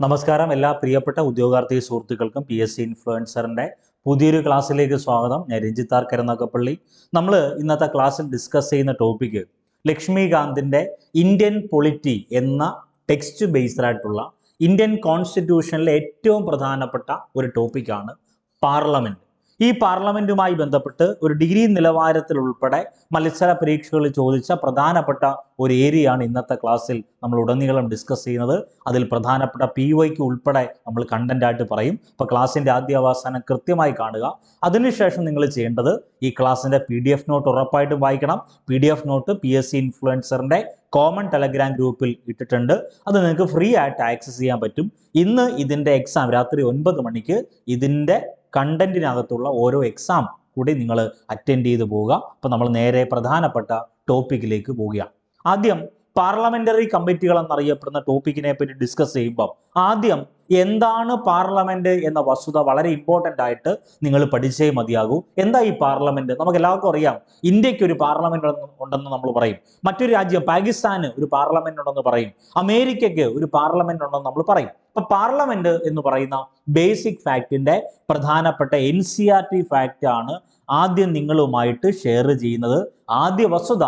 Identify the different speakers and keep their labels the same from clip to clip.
Speaker 1: നമസ്കാരം. എല്ലാ പ്രിയപ്പെട്ട ഉദ്യോഗാർത്ഥി സുഹൃത്തുക്കൾക്കും പി എസ് സി ഇൻഫ്ലുവൻസറിന്റെ പുതിയൊരു ക്ലാസ്സിലേക്ക് സ്വാഗതം. ഞാൻ രഞ്ജിത്ത് ആർ. കരുനാഗപ്പള്ളി. നമ്മൾ ഇന്നത്തെ ക്ലാസ്സിൽ ഡിസ്കസ് ചെയ്യുന്ന ടോപ്പിക്ക് ലക്ഷ്മികാന്തിന്റെ ഇന്ത്യൻ പൊളിറ്റി എന്ന ടെക്സ്റ്റ് ബേസ്ഡ് ആയിട്ടുള്ള ഇന്ത്യൻ കോൺസ്റ്റിറ്റ്യൂഷനിലെ ഏറ്റവും പ്രധാനപ്പെട്ട ഒരു ടോപ്പിക്കാണ് പാർലമെന്റ് ഈ പാർലമെന്റുമായി ബന്ധപ്പെട്ട് ഒരു ഡിഗ്രി നിലവാരത്തിൽ ഉൾപ്പെടെ മത്സര പരീക്ഷകളിൽ ചോദിച്ച പ്രധാനപ്പെട്ട ഒരു ഏരിയയാണ് ഇന്നത്തെ ക്ലാസ്സിൽ നമ്മൾ ഉടനീളം ഡിസ്കസ് ചെയ്യുന്നത്. അതിൽ പ്രധാനപ്പെട്ട പി വൈക്ക് ഉൾപ്പെടെ നമ്മൾ കണ്ടന്റ് ആയിട്ട് പറയും. അപ്പോൾ ക്ലാസ്സിന്റെ ആദ്യ അവസാനം കൃത്യമായി കാണുക. അതിനുശേഷം നിങ്ങൾ ചെയ്യേണ്ടത് ഈ ക്ലാസ്സിന്റെ പി ഡി എഫ് നോട്ട് ഉറപ്പായിട്ടും വായിക്കണം. P D F note P S C ഇൻഫ്ലുവൻസറിന്റെ common Telegram ഗ്രൂപ്പിൽ ഇട്ടിട്ടുണ്ട്. അത് നിങ്ങൾക്ക് ഫ്രീ ആയിട്ട് ആക്സസ് ചെയ്യാൻ പറ്റും. ഇന്ന് ഇതിന്റെ എക്സാം രാത്രി ഒൻപത് മണിക്ക് ഇതിന്റെ കണ്ടന്റിനകത്തുള്ള ഓരോ എക്സാം കൂടി നിങ്ങൾ അറ്റൻഡ് ചെയ്ത് പോവുക. അപ്പോൾ നമ്മൾ നേരെ പ്രധാനപ്പെട്ട ടോപ്പിക്കിലേക്ക് പോവുകയാണ്. ആദ്യം പാർലമെന്ററി കമ്മിറ്റികൾ എന്നറിയപ്പെടുന്ന ടോപ്പിക്കിനെ പറ്റി ഡിസ്കസ് ചെയ്യുമ്പോൾ ആദ്യം എന്താണ് പാർലമെന്റ് എന്ന വസ്തുത വളരെ ഇമ്പോർട്ടന്റ് ആയിട്ട് നിങ്ങൾ പഠിച്ചേ മതിയാകൂ. എന്താ ഈ പാർലമെന്റ്? നമുക്ക് എല്ലാവർക്കും അറിയാം. ഇന്ത്യയ്ക്ക് ഒരു പാർലമെന്റ് ഉണ്ടെന്ന് നമ്മൾ പറയും. മറ്റൊരു രാജ്യം പാകിസ്ഥാന് ഒരു പാർലമെന്റ് ഉണ്ടെന്ന് പറയും. അമേരിക്കയ്ക്ക് ഒരു പാർലമെന്റ് ഉണ്ടെന്ന് നമ്മൾ പറയും. അപ്പൊ പാർലമെന്റ് എന്ന് പറയുന്ന ബേസിക് ഫാക്ടിന്റെ പ്രധാനപ്പെട്ട N C R T fact ആണ് ആദ്യം നിങ്ങളുമായിട്ട് ഷെയർ ചെയ്യുന്നത്. ആദ്യ വസ്തുത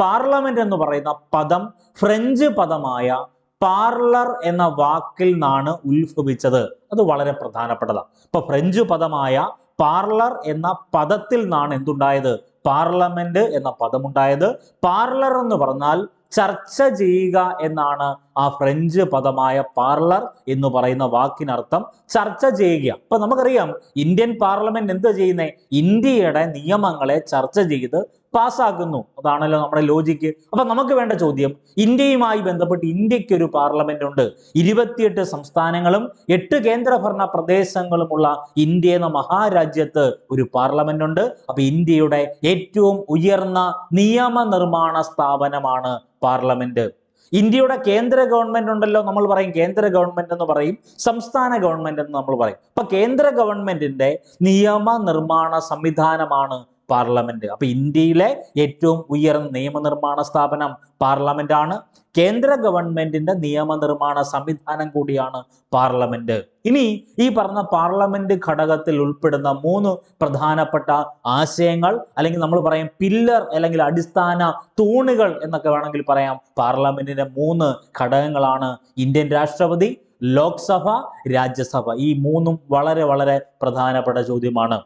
Speaker 1: പാർലമെന്റ് എന്ന് പറയുന്ന പദം ഫ്രഞ്ച് പദമായ പാർലർ എന്ന വാക്കിൽ നിന്നാണ് ഉത്ഭവിച്ചത്. അത് വളരെ പ്രധാനപ്പെട്ടതാണ് ഇപ്പൊ ഫ്രഞ്ച് പദമായ പാർലർ എന്ന പദത്തിൽ നിന്നാണ് എന്തുണ്ടായത്? പാർലമെന്റ് എന്ന പദമുണ്ടായത്. പാർലർ എന്ന് പറഞ്ഞാൽ ചർച്ച ചെയ്യുക എന്നാണ് ആ ഫ്രഞ്ച് പദമായ പാർലർ എന്ന് പറയുന്ന വാക്കിനർത്ഥം ചർച്ച ചെയ്യുക. അപ്പൊ നമുക്കറിയാം ഇന്ത്യൻ പാർലമെന്റ് എന്ത് ചെയ്യുന്നത് ഇന്ത്യയുടെ നിയമങ്ങളെ ചർച്ച ചെയ്ത് പാസ്സാക്കുന്നു. അതാണല്ലോ നമ്മുടെ ലോജിക്ക് അപ്പൊ നമുക്ക് വേണ്ട ചോദ്യം ഇന്ത്യയുമായി ബന്ധപ്പെട്ട് ഇന്ത്യയ്ക്ക് ഒരു പാർലമെന്റ് ഉണ്ട്. ഇരുപത്തിയെട്ട് സംസ്ഥാനങ്ങളും എട്ട് കേന്ദ്രഭരണ പ്രദേശങ്ങളുമുള്ള ഇന്ത്യ എന്ന മഹാരാജ്യത്ത് ഒരു പാർലമെന്റ് ഉണ്ട്. അപ്പൊ ഇന്ത്യയുടെ ഏറ്റവും ഉയർന്ന നിയമനിർമ്മാണ സ്ഥാപനമാണ് പാർലമെന്റ് ഇന്ത്യയുടെ കേന്ദ്ര ഗവൺമെന്റ് ഉണ്ടല്ലോ നമ്മൾ പറയും. കേന്ദ്ര ഗവൺമെന്റ് എന്ന് പറയും. സംസ്ഥാന ഗവൺമെന്റ് എന്ന് നമ്മൾ പറയും. അപ്പൊ കേന്ദ്ര ഗവൺമെന്റിന്റെ നിയമനിർമ്മാണ സംവിധാനമാണ് പാർലമെന്റ്. അപ്പൊ ഇന്ത്യയിലെ ഏറ്റവും ഉയർന്ന നിയമനിർമ്മാണ സ്ഥാപനം പാർലമെന്റ് ആണ് കേന്ദ്ര ഗവൺമെന്റിന്റെ നിയമനിർമ്മാണ സംവിധാനം കൂടിയാണ് പാർലമെന്റ്. ഇനി ഈ പറഞ്ഞ പാർലമെന്റ് ഘടകത്തിൽ ഉൾപ്പെടുന്ന മൂന്ന് പ്രധാനപ്പെട്ട ആശയങ്ങൾ അല്ലെങ്കിൽ നമ്മൾ പറയും പില്ലർ അല്ലെങ്കിൽ അടിസ്ഥാന തൂണുകൾ എന്നൊക്കെ വേണമെങ്കിൽ പറയാം. പാർലമെന്റിന്റെ മൂന്ന് ഘടകങ്ങളാണ് ഇന്ത്യൻ രാഷ്ട്രപതി ലോക്സഭ രാജ്യസഭ. ഈ മൂന്നും വളരെ വളരെ പ്രധാനപ്പെട്ട ചോദ്യമാണ്.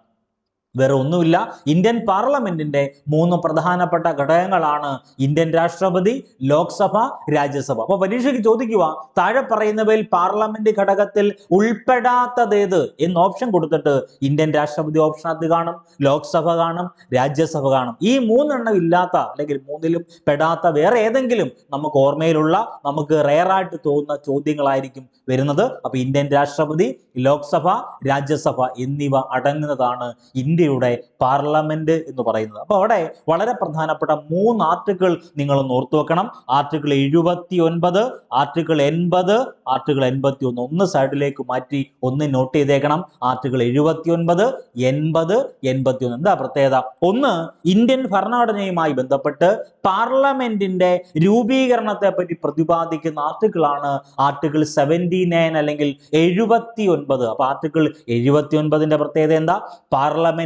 Speaker 1: വേറെ ഒന്നുമില്ല. ഇന്ത്യൻ പാർലമെന്റിന്റെ മൂന്ന് പ്രധാനപ്പെട്ട ഘടകങ്ങളാണ് ഇന്ത്യൻ രാഷ്ട്രപതി ലോക്സഭ രാജ്യസഭ. അപ്പൊ പരീക്ഷയ്ക്ക് ചോദിക്കുക താഴെ പറയുന്നവയിൽ പാർലമെന്റ് ഘടകത്തിൽ ഉൾപ്പെടാത്തതേത് എന്ന് ഓപ്ഷൻ കൊടുത്തിട്ട് ഇന്ത്യൻ രാഷ്ട്രപതി ഓപ്ഷൻ അത് കാണും ലോക്സഭ കാണും രാജ്യസഭ കാണും. ഈ മൂന്നെണ്ണം ഇല്ലാത്ത അല്ലെങ്കിൽ മൂന്നിലും പെടാത്ത വേറെ ഏതെങ്കിലും നമുക്ക് ഓർമ്മയിലുള്ള നമുക്ക് റെയറായിട്ട് തോന്നുന്ന ചോദ്യങ്ങളായിരിക്കും വരുന്നത്. അപ്പൊ ഇന്ത്യൻ രാഷ്ട്രപതി ലോക്സഭ രാജ്യസഭ എന്നിവ അടങ്ങുന്നതാണ് ഇന്ത്യയുടെ പാർലമെന്റ് എന്ന് പറയുന്നത്. അപ്പൊ അവിടെ വളരെ പ്രധാനപ്പെട്ട മൂന്ന് ആർട്ടിക്കിൾ നിങ്ങൾ ഓർത്തു വെക്കണം. ആർട്ടിക്കിൾ എഴുപത്തി ഒൻപത് ആർട്ടിക്കിൾ എൺപത് ആർട്ടിക്കിൾ എൺപത്തി ഒന്ന് ഒന്ന് സൈഡിലേക്ക് മാറ്റി ഒന്ന് നോട്ട് ചെയ്തേക്കണം. ആർട്ടിക്കിൾ എഴുപത്തി ഒൻപത് എൺപത് എൺപത്തി ഒന്ന് എന്താ പ്രത്യേകത? ഒന്ന് ഇന്ത്യൻ ഭരണഘടനയുമായി ബന്ധപ്പെട്ട് പാർലമെന്റിന്റെ രൂപീകരണത്തെ പറ്റി പ്രതിപാദിക്കുന്ന ആർട്ടിക്കിളാണ് ആർട്ടിക്കിൾ സെവന്റി നയൻ അല്ലെങ്കിൽ എഴുപത്തി ഒൻപത് അപ്പൊ ആർട്ടിക്കിൾ എഴുപത്തി ഒൻപതിന്റെ പ്രത്യേകത എന്താ?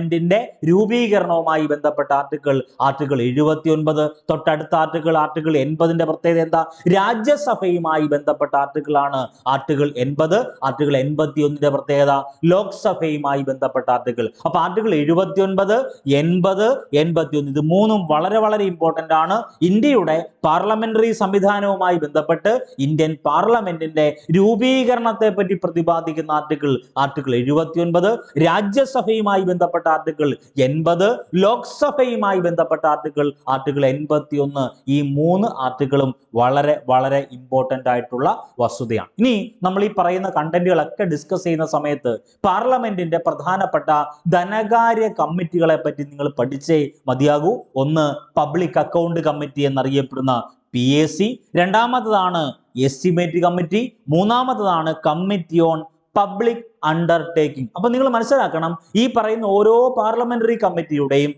Speaker 1: പാർലമെന്റിന്റെ രൂപീകരണവുമായി ബന്ധപ്പെട്ട ആർട്ടിക്കിൾ ആർട്ടിക്കിൾ എഴുപത്തി ഒൻപത് തൊട്ടടുത്ത ആർട്ടിക്കിൾ ആർട്ടിക്കിൾ എൺപതിന്റെ പ്രത്യേകത എന്താ? രാജ്യസഭയുമായി ബന്ധപ്പെട്ട ആർട്ടിക്കിളാണ്. ആർട്ടിക്കിൾ എൺപത് ആർട്ടിക്കിൾ എൺപത്തി ഒന്നിന്റെ പ്രത്യേകത ലോക്സഭയുമായി ബന്ധപ്പെട്ട ആർട്ടിക്കിൾ. അപ്പൊ ആർട്ടിക്കിൾ എഴുപത്തി ഒൻപത് എൺപത് എൺപത്തി ഒന്ന് ഇത് മൂന്നും വളരെ വളരെ ഇമ്പോർട്ടന്റ് ആണ്. ഇന്ത്യയുടെ പാർലമെന്ററി സംവിധാനവുമായി ബന്ധപ്പെട്ട് ഇന്ത്യൻ പാർലമെന്റിന്റെ രൂപീകരണത്തെ പറ്റി പ്രതിപാദിക്കുന്ന ആർട്ടിക്കിൾ ആർട്ടിക്കിൾ എഴുപത്തി ഒൻപത് രാജ്യസഭയുമായി ബന്ധപ്പെട്ട ആർട്ടിക്കിൾ എൺപത് ലോക്സഭയുമായി ബന്ധപ്പെട്ട ആർട്ടിക്കിൾ. ആർട്ടിക്കിൾ എൺപത്തി ഒന്ന് ഈ മൂന്ന് ആർട്ടിക്കിളും വളരെ വളരെ ഇമ്പോർട്ടന്റ് ആയിട്ടുള്ള വസ്തുതയാണ്. ഇനി നമ്മൾ ഈ പറയുന്ന കണ്ടന്റുകളൊക്കെ ഡിസ്കസ് ചെയ്യുന്ന സമയത്ത് പാർലമെന്റിന്റെ പ്രധാനപ്പെട്ട ധനകാര്യ കമ്മിറ്റികളെ പറ്റി നിങ്ങൾ പഠിച്ചേ മതിയാകൂ. ഒന്ന് പബ്ലിക് അക്കൗണ്ട് കമ്മിറ്റി എന്നറിയപ്പെടുന്ന പി എ സി രണ്ടാമത്തതാണ് എസ്റ്റിമേറ്റ് കമ്മിറ്റി മൂന്നാമത്തതാണ് കമ്മിറ്റി ഓൺ പബ്ലിക് അണ്ടർടേക്കിംഗ് അപ്പൊ നിങ്ങൾ മനസ്സിലാക്കണം ഈ പറയുന്ന ഓരോ പാർലമെന്ററി കമ്മിറ്റിയുടെയും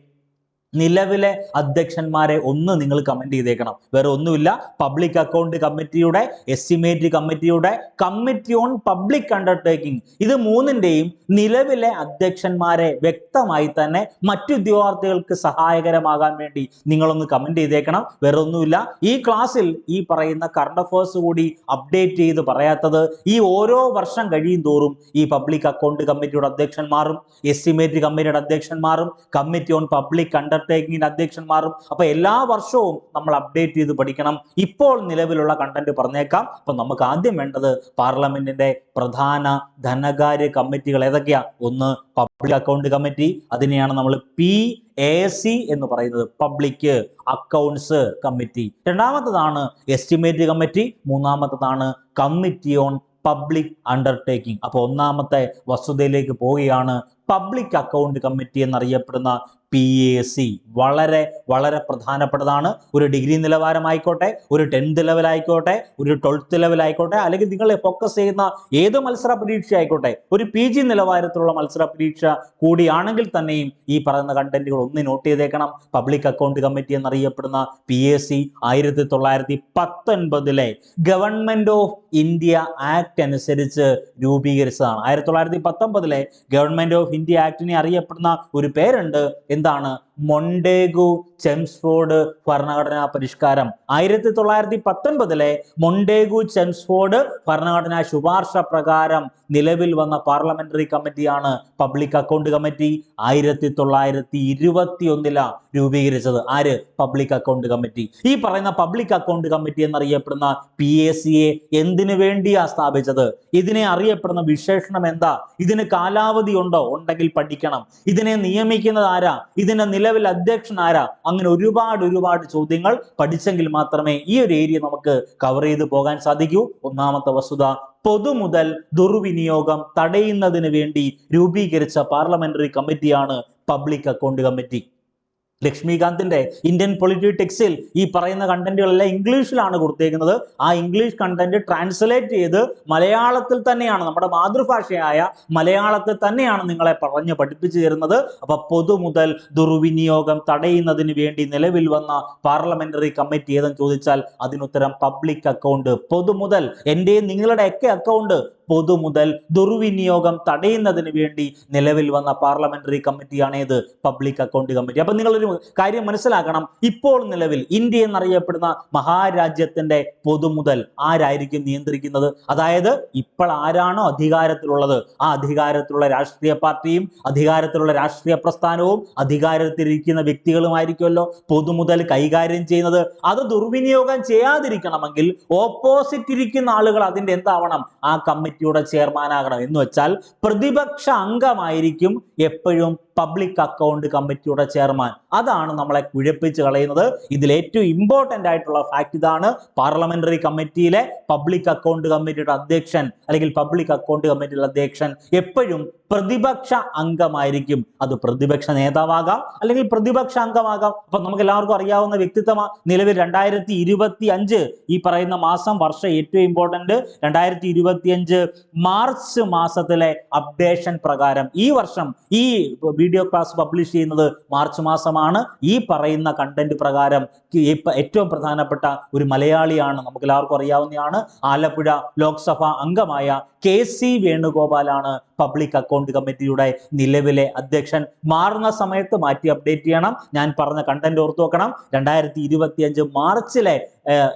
Speaker 1: നിലവിലെ അധ്യക്ഷന്മാരെ ഒന്ന് നിങ്ങൾ കമന്റ് ചെയ്തേക്കണം. വേറെ ഒന്നുമില്ല. പബ്ലിക് അക്കൗണ്ട് കമ്മിറ്റിയുടെ എസ്റ്റിമേറ്റ് കമ്മിറ്റിയുടെ കമ്മിറ്റി ഓൺ പബ്ലിക് അണ്ടർടേക്കിംഗ് ഇത് മൂന്നിന്റെയും നിലവിലെ അധ്യക്ഷന്മാരെ വ്യക്തമായി തന്നെ മറ്റു ഉദ്യോഗാർത്ഥികൾക്ക് സഹായകരമാകാൻ വേണ്ടി നിങ്ങളൊന്ന് കമന്റ് ചെയ്തേക്കണം. വേറെ ഒന്നുമില്ല. ഈ ക്ലാസ്സിൽ ഈ പറയുന്ന കറണ്ട് അഫേഴ്സ് കൂടി അപ്ഡേറ്റ് ചെയ്ത് പറയാത്തത് ഈ ഓരോ വർഷം കഴിയും തോറും ഈ പബ്ലിക് അക്കൗണ്ട് കമ്മിറ്റിയുടെ അധ്യക്ഷന്മാരും എസ്റ്റിമേറ്റ് കമ്മിറ്റിയുടെ അധ്യക്ഷന്മാരും കമ്മിറ്റി ഓൺ പബ്ലിക് അണ്ടർടേക്കിംഗിന്റെ മാറും. അപ്പൊ എല്ലാ വർഷവും നമ്മൾ അപ്ഡേറ്റ് ചെയ്ത് പഠിക്കണം. ഇപ്പോൾ നിലവിലുള്ള കണ്ടന്റ് പറഞ്ഞേക്കാം. അപ്പൊ നമുക്ക് ആദ്യം വേണ്ടത് പാർലമെന്റിന്റെ പ്രധാന ധനകാര്യ കമ്മിറ്റികൾ ഏതൊക്കെയാ? ഒന്ന് പബ്ലിക് അക്കൗണ്ട് കമ്മിറ്റി അതിനെയാണ് നമ്മൾ പി എ സി എന്ന് പറയുന്നത്. പബ്ലിക് അക്കൗണ്ട്സ് കമ്മിറ്റി രണ്ടാമത്തതാണ് എസ്റ്റിമേറ്റ് കമ്മിറ്റി മൂന്നാമത്തതാണ് കമ്മിറ്റി ഓൺ പബ്ലിക് അണ്ടർടേക്കിംഗ് അപ്പോൾ ഒന്നാമത്തെ വസ്തുതയിലേക്ക് പോവുകയാണ് പബ്ലിക് അക്കൗണ്ട് കമ്മിറ്റി എന്നറിയപ്പെടുന്ന പി എ സി വളരെ വളരെ പ്രധാനപ്പെട്ടതാണ്. ഒരു ഡിഗ്രി നിലവാരമായിക്കോട്ടെ ഒരു ടെൻത്ത് ലെവൽ ആയിക്കോട്ടെ ഒരു ട്വൽത്ത് ലെവൽ ആയിക്കോട്ടെ അല്ലെങ്കിൽ നിങ്ങളെ ഫോക്കസ് ചെയ്യുന്ന ഏത് മത്സര പരീക്ഷ ആയിക്കോട്ടെ ഒരു പി ജി നിലവാരത്തിലുള്ള മത്സര പരീക്ഷ കൂടിയാണെങ്കിൽ തന്നെയും ഈ പറയുന്ന കണ്ടന്റുകൾ ഒന്ന് നോട്ട് ചെയ്തേക്കണം. പബ്ലിക് അക്കൗണ്ട് കമ്മിറ്റി എന്നറിയപ്പെടുന്ന പി എ സി ആയിരത്തി തൊള്ളായിരത്തി പത്തൊൻപതിലെ ഗവൺമെന്റ് ഓഫ് ഇന്ത്യ ആക്ട് അനുസരിച്ച് രൂപീകരിച്ചതാണ്. ആയിരത്തി തൊള്ളായിരത്തി പത്തൊമ്പതിലെ ഗവൺമെന്റ് ഓഫ് ഇന്ത്യ ആക്ടിനെ അറിയപ്പെടുന്ന ഒരു പേരുണ്ട് എന്താണ് മൊണ്ടേഗു ചെംസ്ഫോർഡ് ഭരണഘടനാ പരിഷ്കാരം. ആയിരത്തി തൊള്ളായിരത്തി പത്തൊൻപതിലെ മൊണ്ടേഗു ചെംസ്ഫോർഡ് ഭരണഘടനാ ശുപാർശ പ്രകാരം നിലവിൽ വന്ന പാർലമെന്ററി കമ്മിറ്റിയാണ് പബ്ലിക് അക്കൗണ്ട് കമ്മിറ്റി ആയിരത്തി തൊള്ളായിരത്തി ഇരുപത്തി ഒന്നിലാണ് രൂപീകരിച്ചത്. ആര്? Public account committee. ഈ പറയുന്ന പബ്ലിക് അക്കൗണ്ട് കമ്മിറ്റി എന്നറിയപ്പെടുന്ന പി എ സിയെ എന്തിനു വേണ്ടിയാ സ്ഥാപിച്ചത്? ഇതിനെ അറിയപ്പെടുന്ന വിശേഷണം എന്താ? ഇതിന് കാലാവധി ഉണ്ടോ? ഉണ്ടെങ്കിൽ പഠിക്കണം. ഇതിനെ നിയമിക്കുന്നത് ആരാ? ഇതിന്റെ നിലവിൽ അധ്യക്ഷൻ ആരാ? അങ്ങനെ ഒരുപാട് ഒരുപാട് ചോദ്യങ്ങൾ പഠിച്ചെങ്കിൽ മാത്രമേ ഈ ഒരു ഏരിയ നമുക്ക് കവർ ചെയ്ത് പോകാൻ സാധിക്കൂ. ഒന്നാമത്തെ വസ്തുത പൊതു മുതൽ ദുർവിനിയോഗം തടയുന്നതിന് വേണ്ടി രൂപീകരിച്ച പാർലമെന്ററി കമ്മിറ്റിയാണ് പബ്ലിക് അക്കൗണ്ട് കമ്മിറ്റി ലക്ഷ്മികാന്തിന്റെ ഇന്ത്യൻ പൊളിറ്റിക്സിൽ ഈ പറയുന്ന കണ്ടന്റുകളെല്ലാം ഇംഗ്ലീഷിലാണ് കൊടുത്തേക്കുന്നത്. ആ ഇംഗ്ലീഷ് കണ്ടന്റ് ട്രാൻസ്ലേറ്റ് ചെയ്ത് മലയാളത്തിൽ തന്നെയാണ് നമ്മുടെ മാതൃഭാഷയായ മലയാളത്തിൽ തന്നെയാണ് നിങ്ങളെ പറഞ്ഞ് പഠിപ്പിച്ചു തരുന്നത്. അപ്പൊ പൊതുമുതൽ ദുർവിനിയോഗം തടയുന്നതിന് വേണ്ടി നിലവിൽ വന്ന പാർലമെന്ററി കമ്മിറ്റി ഏതെന്ന് ചോദിച്ചാൽ അതിനുത്തരം പബ്ലിക് അക്കൗണ്ട് പൊതു മുതൽ എന്റെയും നിങ്ങളുടെയൊക്കെ അക്കൗണ്ട് പൊതു മുതൽ ദുർവിനിയോഗം തടയുന്നതിന് വേണ്ടി നിലവിൽ വന്ന പാർലമെന്ററി കമ്മിറ്റിയാണ് ഏത്? പബ്ലിക് അക്കൗണ്ട് കമ്മിറ്റി അപ്പൊ നിങ്ങളൊരു കാര്യം മനസ്സിലാക്കണം. ഇപ്പോൾ നിലവിൽ ഇന്ത്യ എന്നറിയപ്പെടുന്ന മഹാരാജ്യത്തിന്റെ പൊതുമുതൽ ആരായിരിക്കും നിയന്ത്രിക്കുന്നത്? അതായത് ഇപ്പോൾ ആരാണോ അധികാരത്തിലുള്ളത്? ആ അധികാരത്തിലുള്ള രാഷ്ട്രീയ പാർട്ടിയും അധികാരത്തിലുള്ള രാഷ്ട്രീയ പ്രസ്ഥാനവും അധികാരത്തിലിരിക്കുന്ന വ്യക്തികളുമായിരിക്കുമല്ലോ പൊതുമുതൽ കൈകാര്യം ചെയ്യുന്നത്. അത് ദുർവിനിയോഗം ചെയ്യാതിരിക്കണമെങ്കിൽ ഓപ്പോസിറ്റ് ഇരിക്കുന്ന ആളുകൾ അതിന്റെ എന്താവണം? ആ കമ്മിറ്റിയുടെ ചെയർമാനാകണം. എന്ന് വെച്ചാൽ പ്രതിപക്ഷ അംഗമായിരിക്കും എപ്പോഴും പബ്ലിക് അക്കൗണ്ട് കമ്മിറ്റിയുടെ ചെയർമാൻ അതാണ് നമ്മളെ കുഴപ്പിച്ച് കളയുന്നത്. ഇതിൽ ഏറ്റവും ഇമ്പോർട്ടന്റ് ആയിട്ടുള്ള ഫാക്ട് ഇതാണ്. പാർലമെന്ററി കമ്മിറ്റിയിലെ പബ്ലിക് അക്കൗണ്ട് കമ്മിറ്റിയുടെ അധ്യക്ഷൻ അല്ലെങ്കിൽ പബ്ലിക് അക്കൗണ്ട് കമ്മിറ്റിയുടെ അധ്യക്ഷൻ എപ്പോഴും പ്രതിപക്ഷ അംഗമായിരിക്കും. അത് പ്രതിപക്ഷ നേതാവാകാം അല്ലെങ്കിൽ പ്രതിപക്ഷ അംഗമാകാം. അപ്പൊ നമുക്ക് എല്ലാവർക്കും അറിയാവുന്ന വ്യക്തിത്വമാണ് നിലവിൽ രണ്ടായിരത്തി ഇരുപത്തി അഞ്ച് ഈ പറയുന്ന മാസം വർഷം ഏറ്റവും ഇമ്പോർട്ടന്റ് രണ്ടായിരത്തി ഇരുപത്തി അഞ്ച് മാർച്ച് മാസത്തിലെ അപ്ഡേഷൻ പ്രകാരം ഈ വർഷം ഈ വീഡിയോ ക്ലാസ് പബ്ലിഷ് ചെയ്യുന്നത് മാർച്ച് മാസമാണ്. ഈ പറയുന്ന കണ്ടന്റ് പ്രകാരം ഏറ്റവും പ്രധാനപ്പെട്ട ഒരു മലയാളിയാണ് നമുക്ക് എല്ലാവർക്കും അറിയാവുന്നതാണ്. ആലപ്പുഴ ലോക്സഭാ അംഗമായ കെ സി വേണുഗോപാലാണ് പബ്ലിക് അക്കൗണ്ട് കമ്മിറ്റിയുടെ നിലവിലെ അധ്യക്ഷൻ. മാറുന്ന സമയത്ത് മാറ്റി അപ്ഡേറ്റ് ചെയ്യണം. ഞാൻ പറഞ്ഞ കണ്ടന്റ് ഓർത്തു വെക്കണം. രണ്ടായിരത്തി ഇരുപത്തിയഞ്ച് മാർച്ചിലെ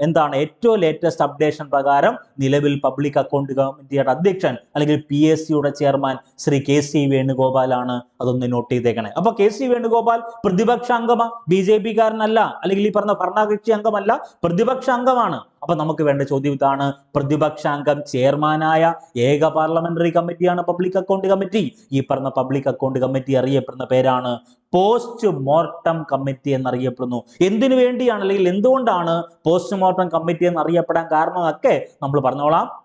Speaker 1: എന്താണ് ഏറ്റവും ലേറ്റസ്റ്റ് അപ്ഡേഷൻ പ്രകാരം നിലവിൽ പബ്ലിക് അക്കൗണ്ട് കമ്മിറ്റിയുടെ അധ്യക്ഷൻ അല്ലെങ്കിൽ പി എസ് സിയുടെ ചെയർമാൻ ശ്രീ കെ സി വേണുഗോപാലാണ് അതൊന്ന് നോട്ട് ചെയ്തേക്കണേ. അപ്പൊ കെ സി വേണുഗോപാൽ പ്രതിപക്ഷ അംഗമാ. ബി ജെ പി കാരനല്ല അല്ലെങ്കിൽ ഈ പറഞ്ഞ ഭരണകക്ഷി അംഗമല്ല. പ്രതിപക്ഷ അംഗമാണ്. അപ്പൊ നമുക്ക് വേണ്ട ചോദ്യം ഇതാണ്. പ്രതിപക്ഷ അംഗം ചെയർമാനായ ഏക പാർലമെന്ററി കമ്മിറ്റിയാണ് പബ്ലിക് അക്കൗണ്ട് കമ്മിറ്റി. ഈ പറഞ്ഞ പബ്ലിക് അക്കൗണ്ട് കമ്മിറ്റി അറിയപ്പെടുന്ന പേരാണ് പോസ്റ്റ് മോർട്ടം കമ്മിറ്റി എന്നറിയപ്പെടുന്നു. എന്തിനു വേണ്ടിയാണ്? അല്ലെങ്കിൽ എന്തുകൊണ്ടാണ് പോസ്റ്റ് മോർട്ടം കമ്മിറ്റി എന്നറിയപ്പെടാൻ കാരണമൊക്കെ നമ്മൾ പറഞ്ഞോളാം.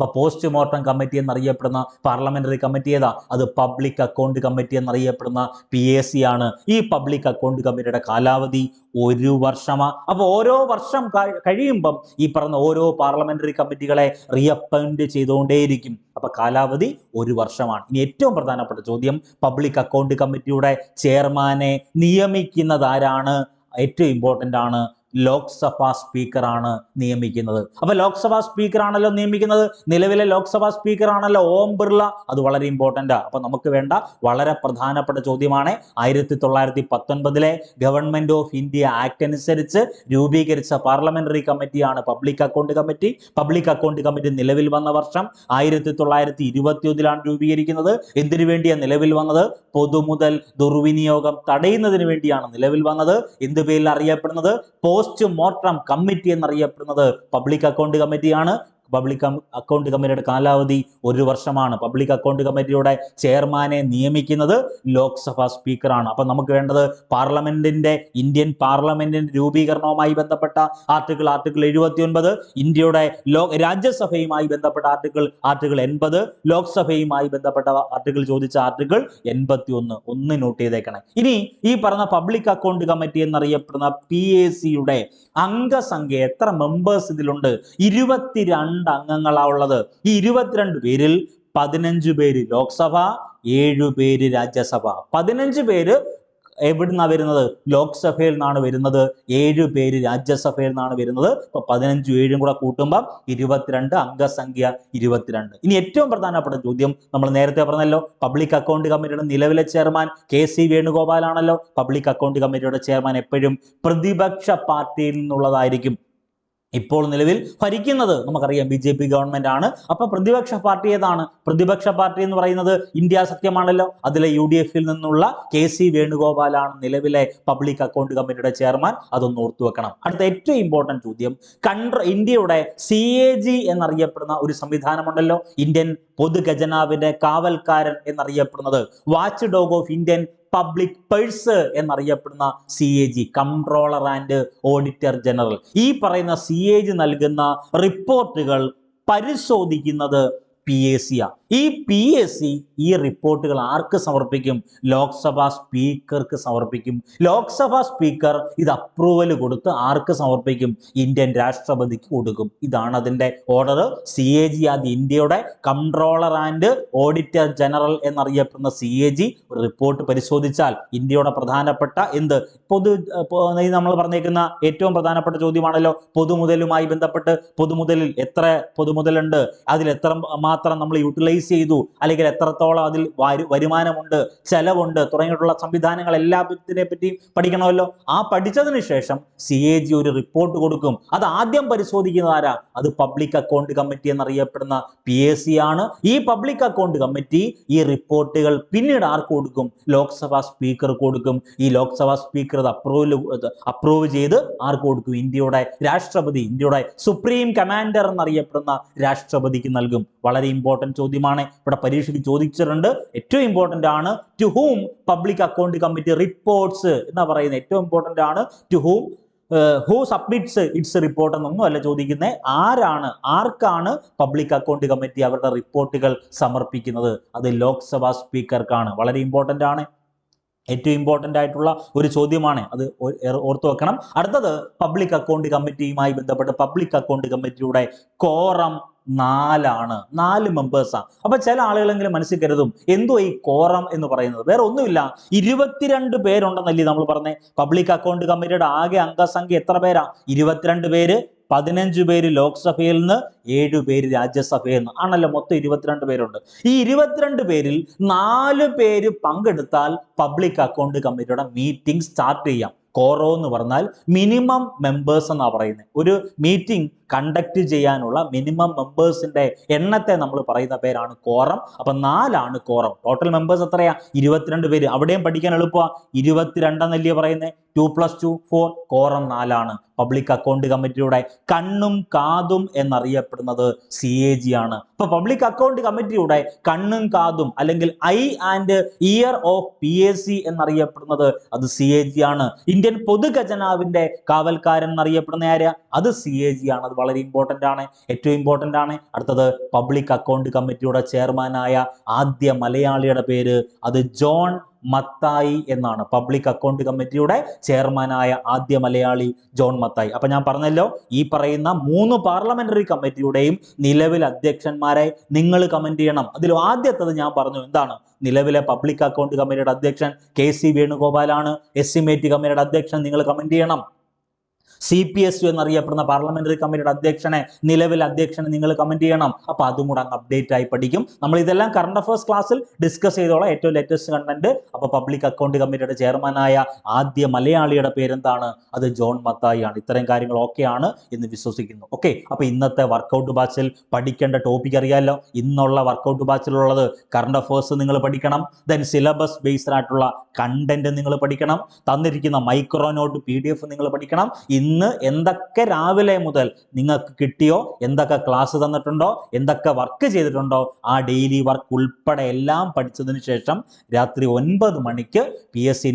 Speaker 1: അപ്പൊ പോസ്റ്റ് മോർട്ടം കമ്മിറ്റി എന്നറിയപ്പെടുന്ന പാർലമെന്ററി കമ്മിറ്റി ഏതാ? അത് പബ്ലിക് അക്കൗണ്ട് കമ്മിറ്റി എന്നറിയപ്പെടുന്ന പി എ സി ആണ്. ഈ പബ്ലിക് അക്കൗണ്ട് കമ്മിറ്റിയുടെ കാലാവധി ഒരു വർഷമാ. അപ്പോൾ ഓരോ വർഷം കഴി- കഴിയുമ്പം ഈ പറഞ്ഞ ഓരോ പാർലമെന്ററി കമ്മിറ്റികളെ റീഅപ്പോയിന്റ് ചെയ്തുകൊണ്ടേയിരിക്കും. അപ്പോൾ കാലാവധി ഒരു വർഷമാണ്. ഇനി ഏറ്റവും പ്രധാനപ്പെട്ട ചോദ്യം പബ്ലിക് അക്കൗണ്ട് കമ്മിറ്റിയുടെ ചെയർമാനെ നിയമിക്കുന്നത് ആരാണ്? ഏറ്റവും ഇമ്പോർട്ടന്റ് ആണ് ലോക്സഭാ സ്പീക്കറാണ് നിയമിക്കുന്നത്. അപ്പൊ ലോക്സഭാ സ്പീക്കറാണല്ലോ നിയമിക്കുന്നത്? നിലവിലെ ലോക്സഭാ സ്പീക്കറാണല്ലോ ഓം ബിർള. അത് വളരെ ഇമ്പോർട്ടന്റ് അപ്പൊ നമുക്ക് വേണ്ട വളരെ പ്രധാനപ്പെട്ട ചോദ്യമാണ്. ആയിരത്തി തൊള്ളായിരത്തി പത്തൊൻപതിലെ ഗവൺമെന്റ് ഓഫ് ഇന്ത്യ ആക്ട് അനുസരിച്ച് രൂപീകരിച്ച പാർലമെന്ററി കമ്മിറ്റിയാണ് public account committee. Public account committee നിലവിൽ വന്ന വർഷം ആയിരത്തി തൊള്ളായിരത്തി ഇരുപത്തിയൊന്നിലാണ് രൂപീകരിക്കുന്നത്. എന്തിനു വേണ്ടിയാണ് നിലവിൽ വന്നത്? പൊതുമുതൽ ദുർവിനിയോഗം തടയുന്നതിന് വേണ്ടിയാണ് നിലവിൽ വന്നത്. എന്ത് പേരിൽ അറിയപ്പെടുന്നത്? പോസ്റ്റ് മോർട്ടം കമ്മിറ്റി എന്നറിയപ്പെടുന്നത് പബ്ലിക് അക്കൗണ്ട് കമ്മിറ്റിയാണ്. പബ്ലിക് അക്കൗണ്ട് കമ്മിറ്റിയുടെ കാലാവധി ഒരു വർഷമാണ്. പബ്ലിക് അക്കൗണ്ട് കമ്മിറ്റിയുടെ ചെയർമാനെ നിയമിക്കുന്നത് ലോക്സഭാ സ്പീക്കറാണ് അപ്പൊ നമുക്ക് വേണ്ടത് പാർലമെന്റിന്റെ ഇന്ത്യൻ പാർലമെന്റിന്റെ രൂപീകരണവുമായി ബന്ധപ്പെട്ട ആർട്ടിക്കിൾ ആർട്ടിക്കിൾ എഴുപത്തി ഒൻപത് ഇന്ത്യയുടെ ലോ രാജ്യസഭയുമായി ബന്ധപ്പെട്ട ആർട്ടിക്കിൾ ആർട്ടിക്കിൾ എൺപത് ലോക്സഭയുമായി ബന്ധപ്പെട്ട ആർട്ടിക്കിൾ ചോദിച്ച ആർട്ടിക്കിൾ എൺപത്തി ഒന്ന് ഒന്ന് നോട്ട് ചെയ്തേക്കണം. ഇനി ഈ പറഞ്ഞ പബ്ലിക് അക്കൗണ്ട് കമ്മിറ്റി എന്നറിയപ്പെടുന്ന പി എ സിയുടെ അംഗസംഖ്യ എത്ര മെമ്പേഴ്സ് ഇതിലുണ്ട്? ഇരുപത്തിരണ്ട് അംഗങ്ങളാ ഉള്ളത് ഈ ഇരുപത്തിരണ്ട് പേരിൽ പതിനഞ്ച് പേര് ലോക്സഭ ഏഴു പേര് രാജ്യസഭ. പതിനഞ്ച് പേര് എവിടുന്നാ വരുന്നത്? ലോക്സഭയിൽ നിന്നാണ് വരുന്നത്. ഏഴു പേര് രാജ്യസഭയിൽ നിന്നാണ് വരുന്നത്. ഇപ്പൊ പതിനഞ്ചും ഏഴും കൂടെ കൂട്ടുമ്പോൾ ഇരുപത്തിരണ്ട് അംഗസംഖ്യ ഇരുപത്തിരണ്ട്. ഇനി ഏറ്റവും പ്രധാനപ്പെട്ട ചോദ്യം നമ്മൾ നേരത്തെ പറഞ്ഞല്ലോ. പബ്ലിക് അക്കൗണ്ട് കമ്മിറ്റിയുടെ നിലവിലെ ചെയർമാൻ കെ സി വേണുഗോപാലാണല്ലോ. പബ്ലിക് അക്കൗണ്ട് കമ്മിറ്റിയുടെ ചെയർമാൻ എപ്പോഴും പ്രതിപക്ഷ പാർട്ടിയിൽ നിന്നുള്ളതായിരിക്കും. ഇപ്പോൾ നിലവിൽ ഭരിക്കുന്നത് നമുക്കറിയാം ബി ജെ പി ഗവൺമെന്റ് ആണ്. അപ്പൊ പ്രതിപക്ഷ പാർട്ടി ഏതാണ്? പ്രതിപക്ഷ പാർട്ടി എന്ന് പറയുന്നത് ഇന്ത്യ സത്യമാണല്ലോ. അതിലെ യു ഡി എഫിൽ നിന്നുള്ള കെ സി വേണുഗോപാലാണ് നിലവിലെ പബ്ലിക് അക്കൗണ്ട് കമ്മിറ്റിയുടെ ചെയർമാൻ. അതൊന്ന് ഓർത്തു വെക്കണം. അടുത്ത ഏറ്റവും ഇമ്പോർട്ടന്റ് ചോദ്യം. കൺട്ര ഇന്ത്യയുടെ സി എ ജി എന്നറിയപ്പെടുന്ന ഒരു സംവിധാനമുണ്ടല്ലോ. ഇന്ത്യൻ പൊതുഖജനാവിന്റെ കാവൽക്കാരൻ എന്നറിയപ്പെടുന്നത്. Watch dog of Indian public purse എന്നറിയപ്പെടുന്ന C A G controller and auditor general ഈ പറയുന്ന സി എ ജി നൽകുന്ന റിപ്പോർട്ടുകൾ പരിശോധിക്കുന്നത് പി എ സിയാ ഈ പി എസ് സി ഈ റിപ്പോർട്ടുകൾ ആർക്ക് സമർപ്പിക്കും? ലോക്സഭാ സ്പീക്കർക്ക് സമർപ്പിക്കും. ലോക്സഭാ സ്പീക്കർ ഇത് അപ്രൂവൽ കൊടുത്ത് ആർക്ക് സമർപ്പിക്കും? ഇന്ത്യൻ രാഷ്ട്രപതിക്ക് കൊടുക്കും. ഇതാണ് അതിന്റെ ഓർഡർ സി എ ജി അത് ഇന്ത്യയുടെ കൺട്രോളർ ആൻഡ് ഓഡിറ്റർ ജനറൽ എന്നറിയപ്പെടുന്ന സി എ ജി റിപ്പോർട്ട് പരിശോധിച്ചാൽ ഇന്ത്യയുടെ പ്രധാനപ്പെട്ട എന്ത്? പൊതു നമ്മൾ പറഞ്ഞേക്കുന്ന ഏറ്റവും പ്രധാനപ്പെട്ട ചോദ്യമാണല്ലോ. പൊതുമുതലുമായി ബന്ധപ്പെട്ട് പൊതുമുതലിൽ എത്ര പൊതുമുതലുണ്ട്? അതിൽ എത്ര മാത്രം നമ്മൾ യൂട്ടിലൈസ് ചെയ്തു. അല്ലെങ്കിൽ എത്രത്തോളം അതിൽ വരു- വരുമാനമുണ്ട് ചെലവുണ്ട് തുടങ്ങിയിട്ടുള്ള സംവിധാനങ്ങൾ എല്ലാത്തിനെ പറ്റിയും പഠിക്കണമല്ലോ. ആ പഠിച്ചതിന് ശേഷം സി എ ജി ഒരു റിപ്പോർട്ട് കൊടുക്കും. അത് ആദ്യം പരിശോധിക്കുന്ന ആരാ? അത് പബ്ലിക് അക്കൗണ്ട് കമ്മിറ്റി എന്നറിയപ്പെടുന്ന പി എ സി ആണ്. ഈ പബ്ലിക് അക്കൗണ്ട് കമ്മിറ്റി ഈ റിപ്പോർട്ടുകൾ പിന്നീട് ആർക്ക് കൊടുക്കും? ലോക്സഭാ സ്പീക്കർ കൊടുക്കും. ഈ ലോക്സഭാ സ്പീക്കർ അത് അപ്രൂവൽ അപ്രൂവ് ചെയ്ത് ആർക്ക് കൊടുക്കും? ഇന്ത്യയുടെ രാഷ്ട്രപതി ഇന്ത്യയുടെ സുപ്രീം കമാൻഡർ എന്നറിയപ്പെടുന്ന രാഷ്ട്രപതിക്ക് നൽകും. വളരെ ഇമ്പോർട്ടന്റ് ചോദ്യമാണ്. ഇവിടെ പരീക്ഷയ്ക്ക് ചോദിച്ചിട്ടുണ്ട്. ഏറ്റവും ഇമ്പോർട്ടന്റ് ആണ് to whom public account committee reports എന്നാ പറയുന്നത്. ഏറ്റവും ഇമ്പോർട്ടന്റ് ആണ് to whom who submits its report എന്നൊന്നും അല്ല ചോദിക്കുന്നത്. ആരാണ് ആർക്കാണ് പബ്ലിക് അക്കൗണ്ട് കമ്മിറ്റി അവരുടെ റിപ്പോർട്ടുകൾ സമർപ്പിക്കുന്നത്? അത് ലോക്സഭാ സ്പീക്കർക്കാണ്. വളരെ ഇമ്പോർട്ടന്റ് ആണ്. ഏറ്റവും ഇമ്പോർട്ടന്റ് ആയിട്ടുള്ള ഒരു ചോദ്യമാണ്. അത് ഓർത്തു വെക്കണം. അടുത്തത് പബ്ലിക് അക്കൗണ്ട് കമ്മിറ്റിയുമായി ബന്ധപ്പെട്ട് പബ്ലിക് അക്കൗണ്ട് കമ്മിറ്റിയുടെ കോറം നാലാണ്. നാല് മെമ്പേഴ്സാണ് അപ്പൊ ചില ആളുകളെങ്കിലും മനസ്സിൽ കരുതും എന്തോ ഈ കോറം എന്ന് പറയുന്നത്? വേറെ ഒന്നുമില്ല. ഇരുപത്തിരണ്ട് പേരുണ്ടെന്നല്ലേ നമ്മൾ പറഞ്ഞേ. പബ്ലിക് അക്കൗണ്ട് കമ്മിറ്റിയുടെ ആകെ അംഗസംഖ്യ എത്ര പേരാ? ഇരുപത്തിരണ്ട് പേര് പതിനഞ്ച് പേര് ലോക്സഭയിൽ നിന്ന് ഏഴ് പേര് രാജ്യസഭയിൽ നിന്ന്. ആണല്ലോ മൊത്തം ഇരുപത്തിരണ്ട് പേരുണ്ട്. ഈ ഇരുപത്തിരണ്ട് പേരിൽ നാല് പേര് പങ്കെടുത്താൽ പബ്ലിക് അക്കൗണ്ട് കമ്മിറ്റിയുടെ മീറ്റിംഗ് സ്റ്റാർട്ട് ചെയ്യാം. കോറോ എന്ന് പറഞ്ഞാൽ മിനിമം മെമ്പേഴ്സ് എന്നാണ് പറയുന്നത് ഒരു മീറ്റിംഗ് കണ്ടക്ട് ചെയ്യാനുള്ള മിനിമം മെമ്പേഴ്സിന്റെ എണ്ണത്തെ നമ്മൾ പറയുന്ന പേരാണ് കോറം. അപ്പൊ നാലാണ് കോറം. ടോട്ടൽ മെമ്പേഴ്സ് എത്രയാ? ഇരുപത്തിരണ്ട് പേര്. അവിടെയും പഠിക്കാൻ എളുപ്പമാണ് ഇരുപത്തിരണ്ടെന്നല്ലേ പറയുന്നത് two plus two four quorum നാലാണ്. പബ്ലിക് അക്കൗണ്ട് കമ്മിറ്റിയുടെ കണ്ണും കാതും എന്നറിയപ്പെടുന്നത് സി എ ജി ആണ്. അപ്പൊ പബ്ലിക് അക്കൗണ്ട് കമ്മിറ്റിയുടെ കണ്ണും കാതും അല്ലെങ്കിൽ eye and ear of P S C എന്നറിയപ്പെടുന്നത് അത് സി എ ജി ആണ്. ഇന്ത്യൻ പൊതുഖജനാവിന്റെ കാവൽക്കാരൻ എന്നറിയപ്പെടുന്ന ആര്? അത് സി എ ജി ആണ്. അത് വളരെ ഇമ്പോർട്ടന്റ് ആണ്. ഏറ്റവും ഇമ്പോർട്ടന്റ് ആണ്. അടുത്തത് പബ്ലിക് അക്കൗണ്ട് കമ്മിറ്റിയുടെ ചെയർമാനായ ആദ്യ മലയാളിയുടെ പേര് അത് ജോൺ മത്തായി എന്നാണ്. പബ്ലിക് അക്കൗണ്ട് കമ്മിറ്റിയുടെ ചെയർമാനായ ആദ്യ മലയാളി ജോൺ മത്തായി. അപ്പൊ ഞാൻ പറഞ്ഞല്ലോ ഈ പറയുന്ന മൂന്ന് പാർലമെന്ററി കമ്മിറ്റിയുടെയും നിലവിൽ അധ്യക്ഷന്മാരെ നിങ്ങൾ കമന്റ് ചെയ്യണം. അതിൽ ആദ്യത്തത് ഞാൻ പറഞ്ഞു എന്താണ്? നിലവിലെ പബ്ലിക് അക്കൗണ്ട് കമ്മിറ്റിയുടെ അധ്യക്ഷൻ കെ സി വേണുഗോപാലാണ്. എസ്റ്റിമേറ്റ് കമ്മിറ്റിയുടെ അധ്യക്ഷൻ നിങ്ങൾ കമന്റ് ചെയ്യണം. സി പി എസ് യു എന്നറിയപ്പെടുന്ന പാർലമെന്ററി കമ്മിറ്റിയുടെ അധ്യക്ഷനെ നിലവിൽ അധ്യക്ഷനെ നിങ്ങൾ കമന്റ് ചെയ്യണം. അപ്പൊ അതും കൂടെ അങ്ങ് അപ്ഡേറ്റ് ആയി പഠിക്കും. നമ്മൾ ഇതെല്ലാം കറണ്ട് അഫയേഴ്സ് ക്ലാസ്സിൽ ഡിസ്കസ് ചെയ്തോളാം. ഏറ്റവും ലേറ്റസ്റ്റ് കണ്ടന്റ് അപ്പൊ പബ്ലിക് അക്കൗണ്ട് കമ്മിറ്റിയുടെ ചെയർമാനായ ആദ്യ മലയാളിയുടെ പേരെന്താണ്? അത് ജോൺ മത്തായി ആണ് ഇത്തരം കാര്യങ്ങൾ ആണ് എന്ന് വിശ്വസിക്കുന്നു. ഓക്കെ അപ്പൊ ഇന്നത്തെ വർക്കൗട്ട് ബാച്ചിൽ പഠിക്കേണ്ട ടോപ്പിക് അറിയാമല്ലോ ഇന്നുള്ള വർക്കൗട്ട് ബാച്ചിലുള്ളത് കറണ്ട് അഫയേഴ്സ് നിങ്ങൾ പഠിക്കണം. ദെൻ സിലബസ് ബേസ്ഡ് ആയിട്ടുള്ള കണ്ടന്റ് നിങ്ങൾ പഠിക്കണം. തന്നിരിക്കുന്ന micro note P D F നിങ്ങൾ പഠിക്കണം. ഇന്ന് എന്തൊക്കെ രാവിലെ മുതൽ നിങ്ങൾക്ക് കിട്ടിയോ? എന്തൊക്കെ ക്ലാസ് തന്നിട്ടുണ്ടോ? എന്തൊക്കെ വർക്ക് ചെയ്തിട്ടുണ്ടോ? ആ ഡെയിലി വർക്ക് ഉൾപ്പെടെ എല്ലാം പഠിച്ചതിന് ശേഷം രാത്രി ഒൻപത് മണിക്ക് P S C